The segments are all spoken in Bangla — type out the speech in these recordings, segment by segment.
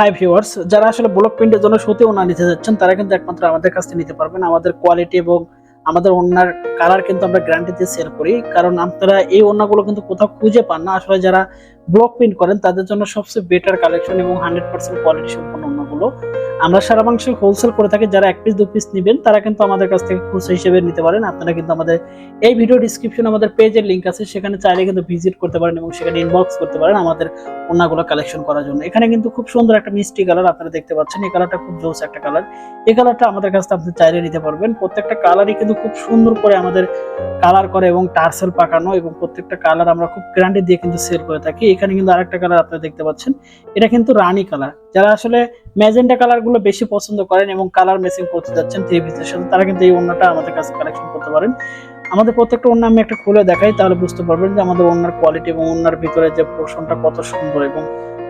হাই ভিউয়ার্স যারা আসলে ব্লক প্রিন্টের জন্য সত্যি ওনা নিতে যাচ্ছেন, তারা কিন্তু একমাত্র আমাদের কাছ থেকে নিতে পারবেন। আমাদের কোয়ালিটি এবং আমাদের ওনার কালার কিন্তু আমরা গ্যারান্টি দিয়ে সেল করি। কারণ আপনারা এই ওনাগুলো কিন্তু কোথাও খুঁজে পান না। আসলে যারা ব্লক প্রিন্ট করেন, তাদের জন্য সবচেয়ে বেটার কালেকশন এবং হান্ড্রেড পার্সেন্ট কোয়ালিটি সম্পন্ন ওনাগুলো আমরা সারা মাংস হোলসেল করে থাকি, যারা এক পিস দু পিস নেবেন, তারা কিন্তু আমাদের কাছ থেকে খুচরা হিসেবে নিতে পারেন। আপনারা কিন্তু আমাদের এই ভিডিও ডিসক্রিপশনে আমাদের পেজের লিংক আছে, সেখানে চাইলে কিন্তু ভিজিট করতে পারেন এবং সেখানে ইনবক্স করতে পারেন আমাদের ওনাগুলো কালেকশন করার জন্য। এখানে কিন্তু খুব সুন্দর একটা মিষ্টি কালার আপনারা দেখতে পাচ্ছেন। এই কালারটা খুব জোস একটা কালার এই কালারটা আমাদের কাছ থেকে আপনি চাইলে নিতে পারবেন। প্রত্যেকটা কালারই কিন্তু খুব সুন্দর করে আমাদের কালার করে এবং টার্সেল পাকানো এবং প্রত্যেকটা কালার আমরা খুব গ্যারান্টি দিয়ে কিন্তু সেল করে থাকি। এখানে কিন্তু আরেকটা কালার আপনারা দেখতে পাচ্ছেন। এটা কিন্তু রানী কালার যারা আসলে ম্যাজেন্টা কালার গুলো বেশি পছন্দ করেন এবং কালার ম্যাচিং করতে যাচ্ছেন থ্রি পিসের সাথে তারা কিন্তু এই ওড়নাটা আমাদের কাছে কালেকশন করতে পারেন। আমাদের প্রত্যেকটা ওড়না আমি একটা খুলে দেখাই, তাহলে বুঝতে পারবেন যে আমাদের ওড়নার কোয়ালিটি এবং ওড়নার ভিতরে যে পোর্শনটা কত সুন্দর এবং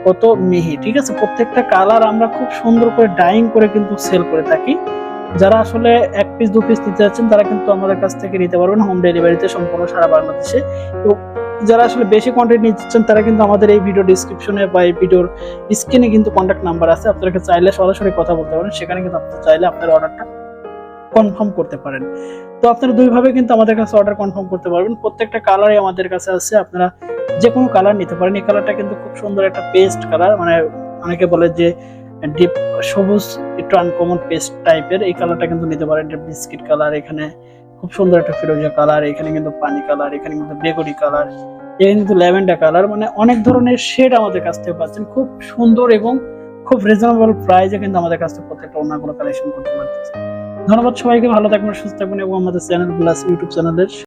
কত মিহি, ঠিক আছে? প্রত্যেকটা কালার আমরা খুব সুন্দর করে ডাইং করে কিন্তু সেল করে থাকি। যারা আসলে এক পিস দু পিস নিতে যাচ্ছেন, তারা কিন্তু আমাদের কাছ থেকে নিতে পারবেন। হোম ডেলিভারিতে সম্পূর্ণ সারা বাংলাদেশে। এবং যারা আসলে বেশি কোয়ান্টিটি নিচ্ছেন, তারা কিন্তু আমাদের এই ভিডিও ডিসক্রিপশনে বা এই ভিডিওর স্ক্রিনে কিন্তু কন্ট্যাক্ট নাম্বার আছে। আপনারা চাইলে সরাসরি কথা বলতে পারেন। সেখানে কিন্তু আপনারা চাইলে আপনার অর্ডারটা কনফার্ম করতে পারেন। তো আপনারা দুইভাবে কিন্তু আমাদের কাছে অর্ডার কনফার্ম করতে পারবেন। প্রত্যেকটা কালারই আমাদের কাছে আছে। আপনারা যে কোনো কালার নিতে পারেন। এই কালারটা কিন্তু খুব সুন্দর একটা পেস্ট কালার মানে অনেকে বলে যে ডিপ সবুজ একটু আনকমন পেস্ট টাইপের এই কালারটা কিন্তু নিতে পারেন। বিস্কিট কালার এখানে খুব সুন্দর একটা ফিরোজা কালার এখানে কিন্তু পানি কালার এখানে কিন্তু বেগুনি কালার এখানে কিন্তু ল্যাভেন্ডার কালার মানে অনেক ধরনের শেড আমাদের কাছ থেকে পাচ্ছেন। খুব সুন্দর এবং খুব রিজনেবল প্রাইসে কিন্তু আমাদের কাছ থেকে প্রত্যেকটা অন্যগুলো কালেকশন করতে পারতেছে ধন্যবাদ সবাইকে, ভালো থাকবেন, সুস্থ থাকবেন এবং আমাদের চ্যানেলগুলো প্লাস ইউটিউব চ্যানেলের